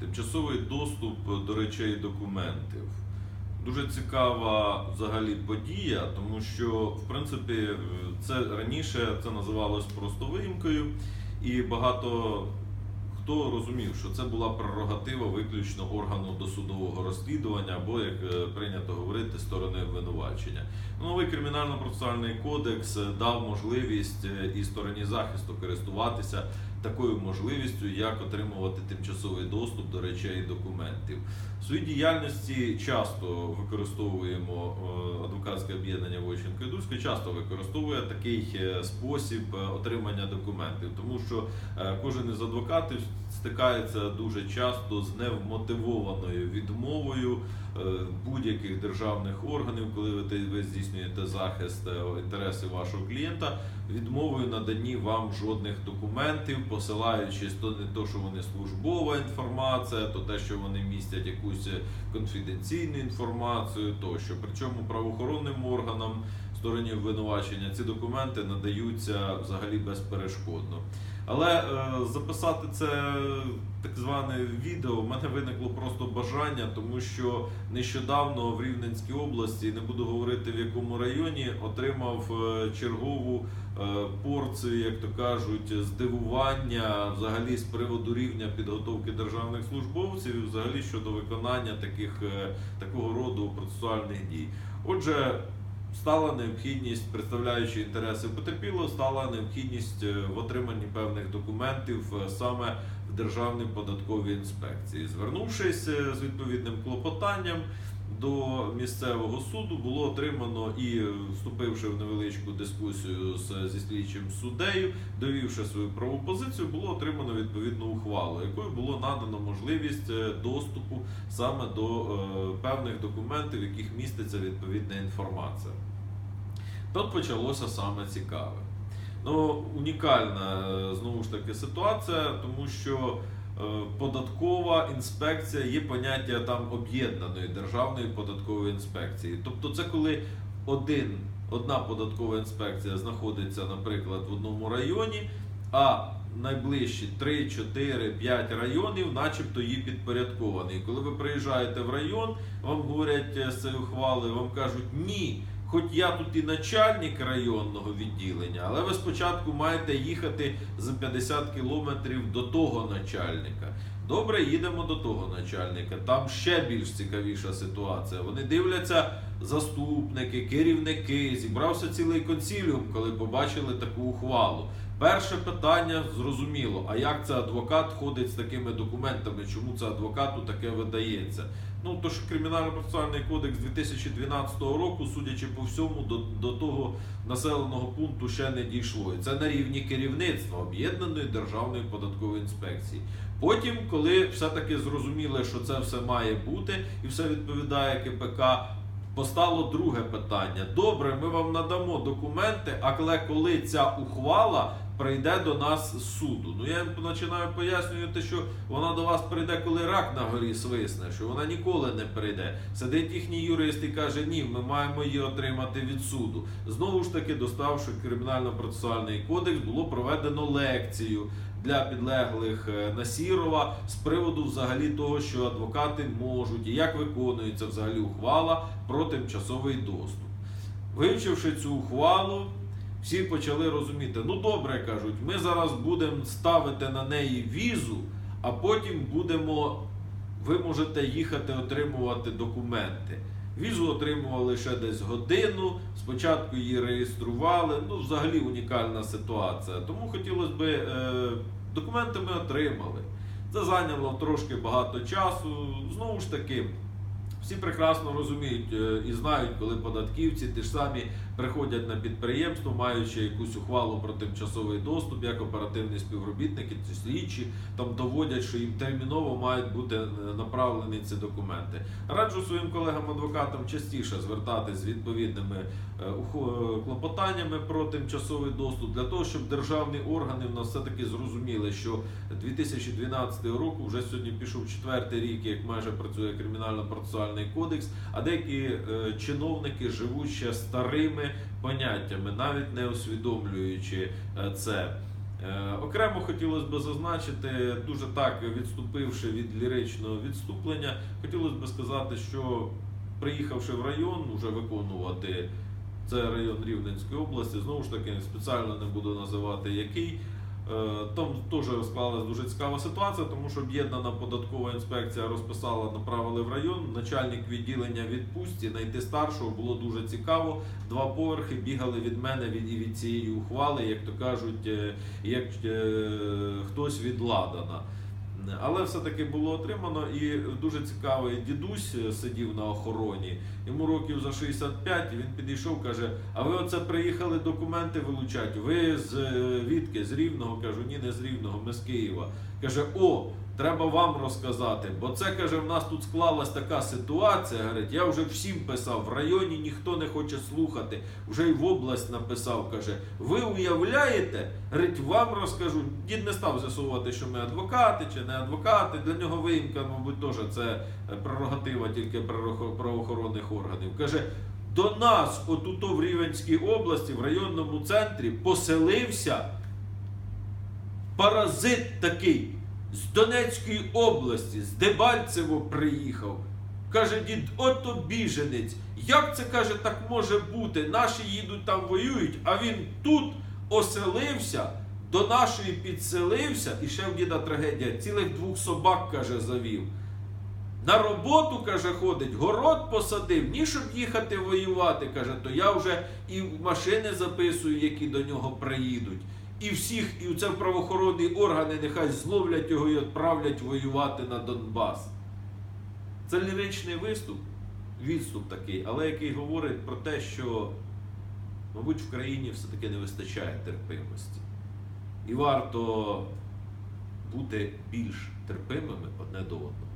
Тимчасовий доступ до речей документів. Дуже цікава взагалі подія, тому що в принципі е, це раніше це називалось просто виїмкою, і багато хто розумів, що це була прерогатива виключно органу досудового розслідування, або як е, прийнято говорити, сторони обвинувачення. Новий кримінально-процесуальний кодекс е, дав можливість е, і стороні захисту користуватися такою можливістю, як отримувати тимчасовий доступ до речей і документів. В своїй діяльності часто використовуємо е, адвокатське об'єднання Войченко і часто використовує такий е, спосіб е, отримання документів, тому що кожен із адвокатів стикається дуже часто з невмотивованою відмовою будь-яких державних органів, коли ви, здійснюєте захист е, інтересів вашого клієнта, відмовою наданні вам жодних документів, посилаючись то не то, що вони службова інформація, то те, що вони містять якусь е, конфіденційну інформацію, тощо. Причому правоохоронним органам стороні обвинувачення ці документи надаються взагалі безперешкодно. Але е, записати це так зване відео в мене виникло просто бажання, тому що нещодавно в Рівненській області, не буду говорити в якому районі, отримав е, чергову е, порцію, як то кажуть, здивування взагалі з приводу рівня підготовки державних службовців, і взагалі щодо виконання таких такого роду процесуальних дій. Отже. Стала необхідність, представляючи інтереси потерпілого, стала необхідність е, в отриманні певних документів е, саме в Державній податковій інспекції. Звернувшись е, з відповідним клопотанням до місцевого суду, було отримано і вступивши в невеличку дискусію з, зі слідчим суддею, довівши свою правову позицію, було отримано відповідну ухвалу, якою було надано можливість доступу саме до е, певних документів, в яких міститься відповідна інформація. Тут почалося саме цікаве. Ну, унікальна е, знову ж таки ситуація, тому що е, податкова інспекція є поняття там об'єднаної державної податкової інспекції. Тобто, це коли один, одна податкова інспекція знаходиться, наприклад, в одному районі, а найближчі 3, 4, 5 районів, начебто їй підпорядковані. Коли ви приїжджаєте в район, вам говорять е, з цієї ухвали, вам кажуть ні. Хоч я тут і начальник районного відділення, але ви спочатку маєте їхати за 50 кілометрів до того начальника. Добре, їдемо до того начальника. Там ще більш цікавіша ситуація. Вони дивляться заступники, керівники. Зібрався цілий консіліум, коли побачили таку ухвалу. Перше питання зрозуміло: а як це адвокат ходить з такими документами? Чому це адвокату таке видається? Ну, то ж кримінально-процесуальний кодекс 2012 року, судячи по всьому, до, до того населеного пункту ще не дійшло. І це на рівні керівництва об'єднаної державної податкової інспекції. Потім, коли все-таки зрозуміли, що це все має бути і все відповідає КПК, постало друге питання. Добре, ми вам надамо документи, але коли ця ухвала прийде до нас з суду. Ну я починаю пояснювати, що вона до вас прийде, коли рак на горі свисне, що вона ніколи не прийде. Сидить їхній юрист і каже, ні, ми маємо її отримати від суду. Знову ж таки, доставши кримінально-процесуальний кодекс, було проведено лекцію. Для підлеглих е, Насірова з приводу взагалі того, що адвокати можуть і як виконується взагалі ухвала про тимчасовий доступ. Вивчивши цю ухвалу, всі почали розуміти: ну добре кажуть, ми зараз будемо ставити на неї візу, а потім будемо. Ви можете їхати отримувати документи. Візу отримували ще десь годину. Спочатку її реєстрували. Ну, взагалі унікальна ситуація. Тому хотілося б, е, документи ми отримали. Це зайняло трошки багато часу. Знову ж таки, всі прекрасно розуміють е, і знають, коли податківці ті ж самі приходять на підприємство, маючи якусь ухвалу про тимчасовий доступ, як оперативні співробітники чи слідчі, там доводять, що їм терміново мають бути е, направлені ці документи. Раджу своїм колегам-адвокатам частіше звертатись з відповідними е, клопотаннями про тимчасовий доступ для того, щоб державні органи в нас все-таки зрозуміли, що 2012 року вже сьогодні пішов четвертий рік, як майже працює кримінально-процесуальний кодекс, а деякі е, чиновники живуть ще старими поняттями, навіть не усвідомлюючи е, це. Е, Окремо хотілося б зазначити, дуже так відступивши від ліричного відступлення, хотілося б сказати, що приїхавши в район, вже виконувати це район Рівненської області, знову ж таки, спеціально не буду називати який. Е, Там теж склалася дуже цікава ситуація, тому що об'єднана податкова інспекція розписала, направили в район. Начальник відділення відпустці, знайти старшого було дуже цікаво. Два поверхи бігали від мене від і від цієї ухвали, як то кажуть, е, як е, хтось від Ладана. Але все-таки було отримано і дуже цікавий дідусь е, сидів на охороні. Йому років за 65, і він підійшов, каже: А ви оце приїхали документи вилучати? Ви з е, з Рівного? Кажу, ні, не з Рівного, ми з Києва. Каже, о, треба вам розказати, бо це каже, в нас тут склалась така ситуація. Говорить, я вже всім писав, в районі ніхто не хоче слухати. Вже й в область написав. Каже, ви уявляєте? Говорить, вам розкажу. Дід не став з'ясовувати, що ми адвокати чи не адвокати. Для нього виїмка, мабуть, теж це прерогатива тільки правоохоронних органів. Каже, до нас, отуто в Рівенській області, в районному центрі, поселився паразит такий з Донецької області, з Дебальцево приїхав. Каже дід, ото біженець. Як це каже, так може бути? Наші їдуть там воюють, а він тут оселився, до нашої підселився, і ще в діда трагедія, цілих двох собак, каже, завів. На роботу, каже, ходить, город посадив, ні щоб їхати воювати, каже, то я вже і машини записую, які до нього приїдуть. І всіх, і це правоохоронні органи нехай зловлять його і відправлять воювати на Донбас. Це ліричний виступ, відступ такий, але який говорить про те, що, мабуть, в країні все-таки не вистачає терпимості. І варто бути більш терпимими одне до одного.